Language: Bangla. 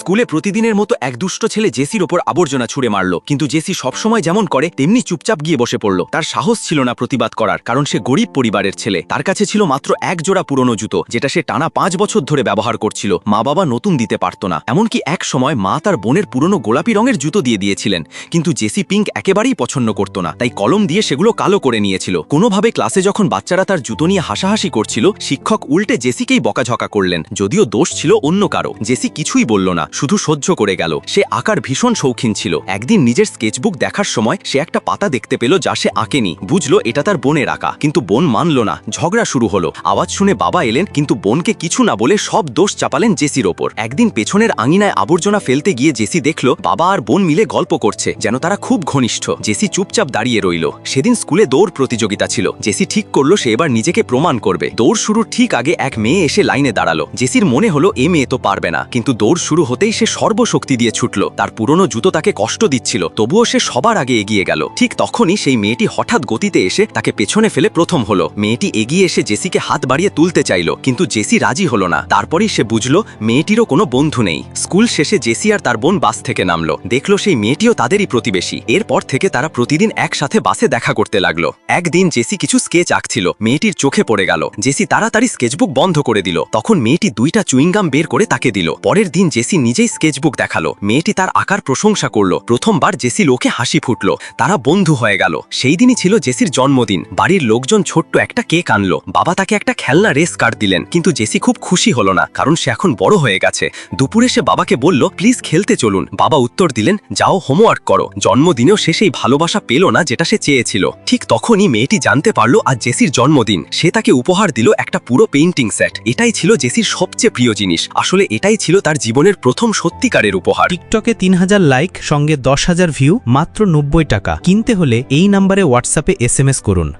স্কুলে প্রতিদিনের মতো এক দুষ্ট ছেলে জেসির ওপর আবর্জনা ছুঁড়ে মারল, কিন্তু জেসি সবসময় যেমন করে, তেমনি চুপচাপ গিয়ে বসে পড়ল। তার সাহস ছিল না প্রতিবাদ করার, কারণ সে গরিব পরিবারের ছেলে। তার কাছে ছিল মাত্র এক জোড়া পুরনো জুতো, যেটা সে টানা পাঁচ বছর ধরে ব্যবহার করছিল। মা বাবা নতুন দিতে পারত না। এমনকি এক সময় মা তার বোনের পুরনো গোলাপি রঙের জুতো দিয়ে দিয়েছিলেন, কিন্তু জেসি পিঙ্ক একেবারেই পছন্দ করত না, তাই কলম দিয়ে সেগুলো কালো করে নিয়েছিল। কোনোভাবে ক্লাসে যখন বাচ্চারা তার জুতো নিয়ে হাসাহাসি করছিল, শিক্ষক উল্টে জেসিকেই বকাঝকা করলেন, যদিও দোষ ছিল অন্য কারও। জেসি কিছুই বলল না। শুধু সহ্য করে গেল। সে আঁকার ভীষণ শৌখিন ছিল। একদিন নিজের স্কেচবুক দেখার সময় সে একটা পাতা দেখতে পেল যা সে আঁকেনি। বুঝলো, এটা তার বোনের আঁকা। কিন্তু বোন মানল না। ঝগড়া শুরু হলো। আওয়াজ শুনে বাবা এলেন, কিন্তু বোনকে কিছু না বলে সব দোষ চাপালেন জেসির ওপর। একদিন পেছনের আঙিনায় আবর্জনা ফেলতে গিয়ে জেসি দেখল, বাবা আর বোন মিলে গল্প করছে, যেন তারা খুব ঘনিষ্ঠ। জেসি চুপচাপ দাঁড়িয়ে রইল। সেদিন স্কুলে দৌড় প্রতিযোগিতা ছিল। জেসি ঠিক করল, সে এবার নিজেকে প্রমাণ করবে। দৌড় শুরুর ঠিক আগে এক মেয়ে এসে লাইনে দাঁড়াল। জেসির মনে হলো, এ মেয়ে তো পারবে না। কিন্তু দৌড় শুরু হতেই সে সর্বশক্তি দিয়ে ছুটল। তার পুরনো জুতো তাকে কষ্ট দিচ্ছিল, তবুও সে সবার আগে এগিয়ে গেল। ঠিক তখনই সেই মেয়েটি হঠাৎ গতিতে এসে তাকে পেছনে ফেলে প্রথম হলো। মেয়েটি এগিয়ে এসে জেসিকে হাত বাড়িয়ে তুলতে চাইল, কিন্তু জেসি রাজি হলো না। তারপরেই সে বুঝলো, মেয়েটিরও কোনো বন্ধু নেই। স্কুল শেষে জেসি আর তার বোন বাস থেকে নামলো। দেখল সেই মেয়েটিও তাদেরই প্রতিবেশী। এরপর থেকে তারা প্রতিদিন একসাথে বাসে দেখা করতে লাগল। একদিন জেসি কিছু স্কেচ আঁকছিল, মেয়েটির চোখে পড়ে গেল। জেসি তাড়াতাড়ি স্কেচবুক বন্ধ করে দিল। তখন মেয়েটি দুইটা চুইংগাম বের করে তাকে দিল। পরের দিন জেসি নিজেই স্কেচবুক দেখাল। মেয়েটি তার আকার প্রশংসা করল। প্রথমবার জেসি লোকে হাসি ফুটলো। তারা বন্ধু হয়ে গেল। সেই দিনই ছিল জেসির জন্মদিন। বাড়ির লোকজন ছোট্ট একটা কেক আনলো। বাবা তাকে একটা খেলনা রেস কার্ড দিলেন। কিন্তু জেসি খুব খুশি হলো না, কারণ সে এখন বড় হয়ে গেছে। দুপুরে সে বাবাকে বলল, প্লিজ খেলতে চলুন। বাবা উত্তর দিলেন, যাও, হোমওয়ার্ক করো। জন্মদিনেও সে সেই ভালোবাসা পেল না যেটা সে চেয়েছিল। ঠিক তখনই মেয়েটি জানতে পারল আজ জেসির জন্মদিন। সে তাকে উপহার দিল একটা পুরো পেইন্টিং সেট। এটাই ছিল জেসির সবচেয়ে প্রিয় জিনিস। আসলে এটাই ছিল তার জীবনের প্রথম সত্যিকারের উপহার। টিকটকে তিন হাজার লাইক, সঙ্গে দশ হাজার ভিউ, মাত্র নব্বই টাকা। কিনতে হলে এই নাম্বারে হোয়াটসঅ্যাপে এস করুন।